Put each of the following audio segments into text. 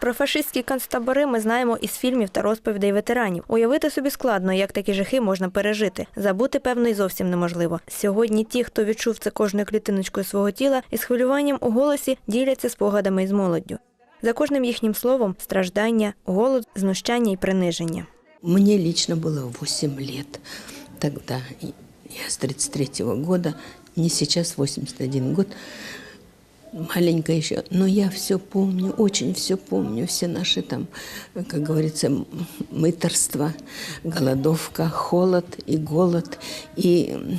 Про фашистські концтабори ми знаємо із фільмів та розповідей ветеранів. Уявити собі складно, як такі жахи можна пережити. Забути, певно, й зовсім неможливо. Сьогодні ті, хто відчув це кожною клітиночкою свого тіла, із хвилюванням у голосі діляться спогадами із молоддю. За кожним їхнім словом страждання, голод, знущання і приниження. Мне лично было 8 лет тогда. Я с 33 года, мне сейчас 81 год, маленькая еще, но я все помню, очень все помню, все наши там, как говорится, м- мыторство, голодовка, холод и голод, и, м,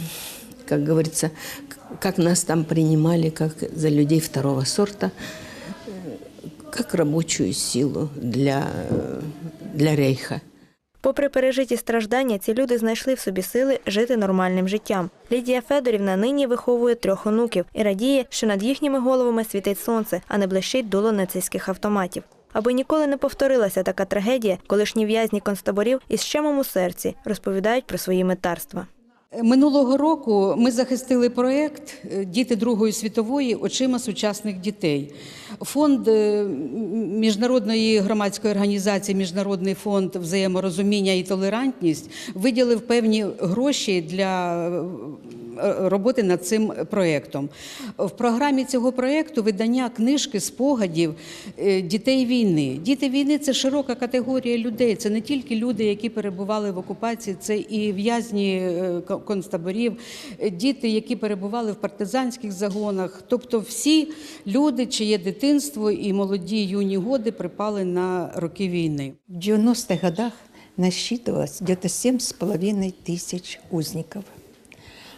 как говорится, к- как нас там принимали, как за людей второго сорта, э, как рабочую силу для, э, для рейха. Попри пережиті страждання, ці люди знайшли в собі сили жити нормальним життям. Лідія Федорівна нині виховує трьох онуків і радіє, що над їхніми головами світить сонце, а не блищить дуло нацистських автоматів. Аби ніколи не повторилася така трагедія, колишні в'язні концтаборів із щемом у серці розповідають про свої метарства. Минулого року ми захистили проєкт е, Діти Другої світової очима сучасних дітей. Фонд е, міжнародної громадської організації Міжнародний фонд взаєморозуміння і толерантність виділив певні гроші для е, роботи над цим проєктом. В програмі цього проєкту видання книжки спогадів е, дітей війни. Діти війни це широка категорія людей. Це не тільки люди, які перебували в окупації, це і в'язні е, концтаборів, е, діти, які перебували в партизанських загонах. Тобто всі люди, чиє дитинство і молоді юні годи припали на роки війни. В 90-х годах насчитывалось где-то семь с половиной тысяч узников.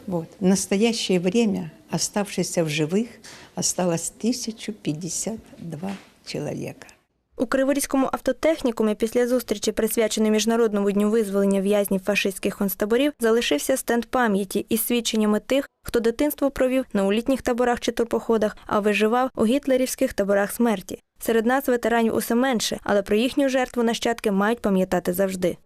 Вот. В настоящее время оставшихся в живых осталось 1052 человека. У Криворізькому автотехнікумі після зустрічі, присвяченої Міжнародному дню визволення в'язнів фашистських концтаборів, залишився стенд пам'яті із свідченнями тих, хто дитинство провів на улітніх таборах чи турпоходах, а виживав у гітлерівських таборах смерті. Серед нас ветеранів усе менше, але про їхню жертву нащадки мають пам'ятати завжди.